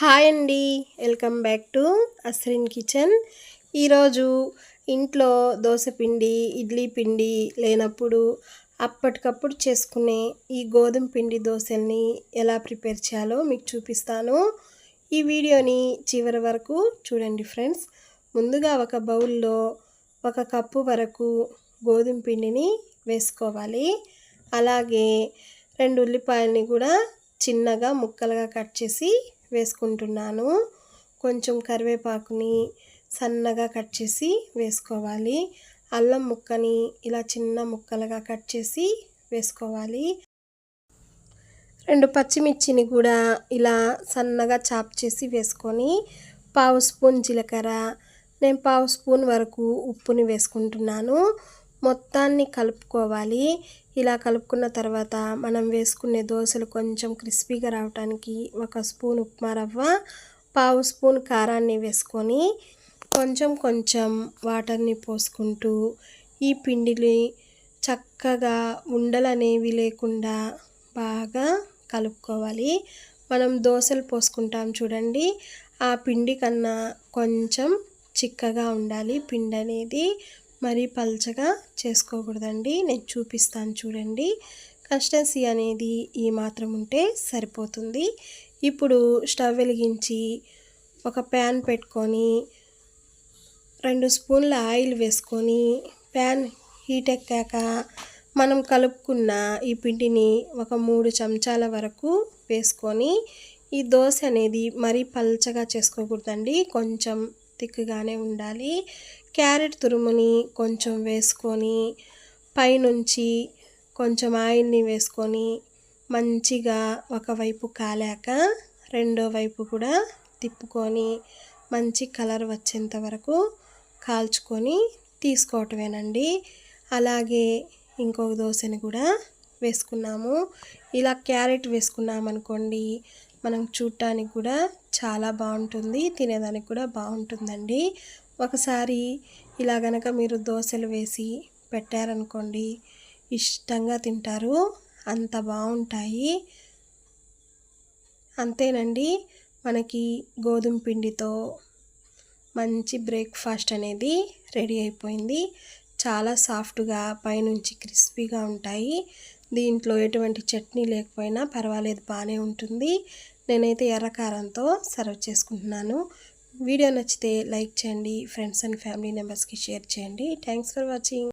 Hi అండి. Welcome back to Asrin kitchen. ఈరోజు ఇంట్లో దోశ పిండి ఇడ్లీ పిండి లేనప్పుడు అప్పటికప్పుడు చేసుకునే ఈ గోధుమ పిండి దోశల్ని ఎలా ప్రిపేర్ చేయాలో మీకు చూపిస్తాను. ఈ వీడియోని చివరి వరకు చూడండి ఫ్రెండ్స్. ముందుగా ఒక బౌల్లో ఒక కప్పు వరకు గోధుమ పిండిని వేసుకోవాలి. అలాగే రెండు ఉల్లిపాయలని కూడా చిన్నగా ముక్కలుగా కట్ చేసి వేసుకుంటున్నాను. కొంచెం కరివేపాకుని సన్నగా కట్ చేసి వేసుకోవాలి. అల్లం ముక్కని ఇలా చిన్న ముక్కలుగా కట్ చేసి వేసుకోవాలి. రెండు పచ్చిమిర్చిని కూడా ఇలా సన్నగా చాప్ చేసి వేసుకొని పావు స్పూన్ జీలకర్ర నేను పావు స్పూన్ వరకు ఉప్పుని వేసుకుంటున్నాను. మొత్తాన్ని కలుపుకోవాలి. ఇలా కలుపుకున్న తర్వాత మనం వేసుకునే దోశలు కొంచెం క్రిస్పీగా రావడానికి ఒక స్పూన్ ఉప్మా రవ్వ పావు స్పూన్ కారాన్ని వేసుకొని కొంచెం కొంచెం వాటర్ని పోసుకుంటూ ఈ పిండిని చక్కగా ఉండలు అనేవి లేకుండా బాగా కలుపుకోవాలి. మనం దోశలు పోసుకుంటాం చూడండి. ఆ పిండి కన్నా కొంచెం చిక్కగా ఉండాలి పిండి అనేది మరీ పల్చగా చేసుకోకూడదండి. నేను చూపిస్తాను చూడండి. కన్స్టెన్సీ అనేది ఈ మాత్రం ఉంటే సరిపోతుంది. ఇప్పుడు స్టవ్ వెలిగించి ఒక ప్యాన్ పెట్టుకొని రెండు స్పూన్ల ఆయిల్ వేసుకొని ప్యాన్ హీట్ ఎక్కాక మనం కలుపుకున్న ఈ పిండిని ఒక మూడు చెంచాల వరకు వేసుకొని ఈ దోశ అనేది మరీ పల్చగా చేసుకోకూడదండి. కొంచెం థిక్గానే ఉండాలి. క్యారెట్ తురుముని కొంచెం వేసుకొని పైనుంచి కొంచెం ఆయిల్ని వేసుకొని మంచిగా ఒకవైపు కాలాక రెండో వైపు కూడా తిప్పుకొని మంచి కలర్ వచ్చేంత వరకు కాల్చుకొని తీసుకోవటమేనండి. అలాగే ఇంకొక దోశని కూడా వేసుకున్నాము. ఇలా క్యారెట్ వేసుకున్నామనుకోండి మనం చూడటానికి కూడా చాలా బాగుంటుంది తినేదానికి కూడా బాగుంటుందండి. ఒకసారి ఇలా గనక మీరు దోశలు వేసి పెట్టారనుకోండి ఇష్టంగా తింటారు అంత బాగుంటాయి. అంతేనండి మనకి గోధుమ పిండితో మంచి బ్రేక్ఫాస్ట్ అనేది రెడీ అయిపోయింది. చాలా సాఫ్ట్గా పైనుంచి క్రిస్పీగా ఉంటాయి. దీంట్లో ఎటువంటి చట్నీ లేకపోయినా పర్వాలేదు బాగానే ఉంటుంది. నేనైతే ఎర్రకారంతో సర్వ్ చేసుకుంటున్నాను. వీడియో నచ్చితే లైక్ చేయండి ఫ్రెండ్స్ అండ్ ఫ్యామిలీ మెంబర్స్కి షేర్ చేయండి. Thanks for watching.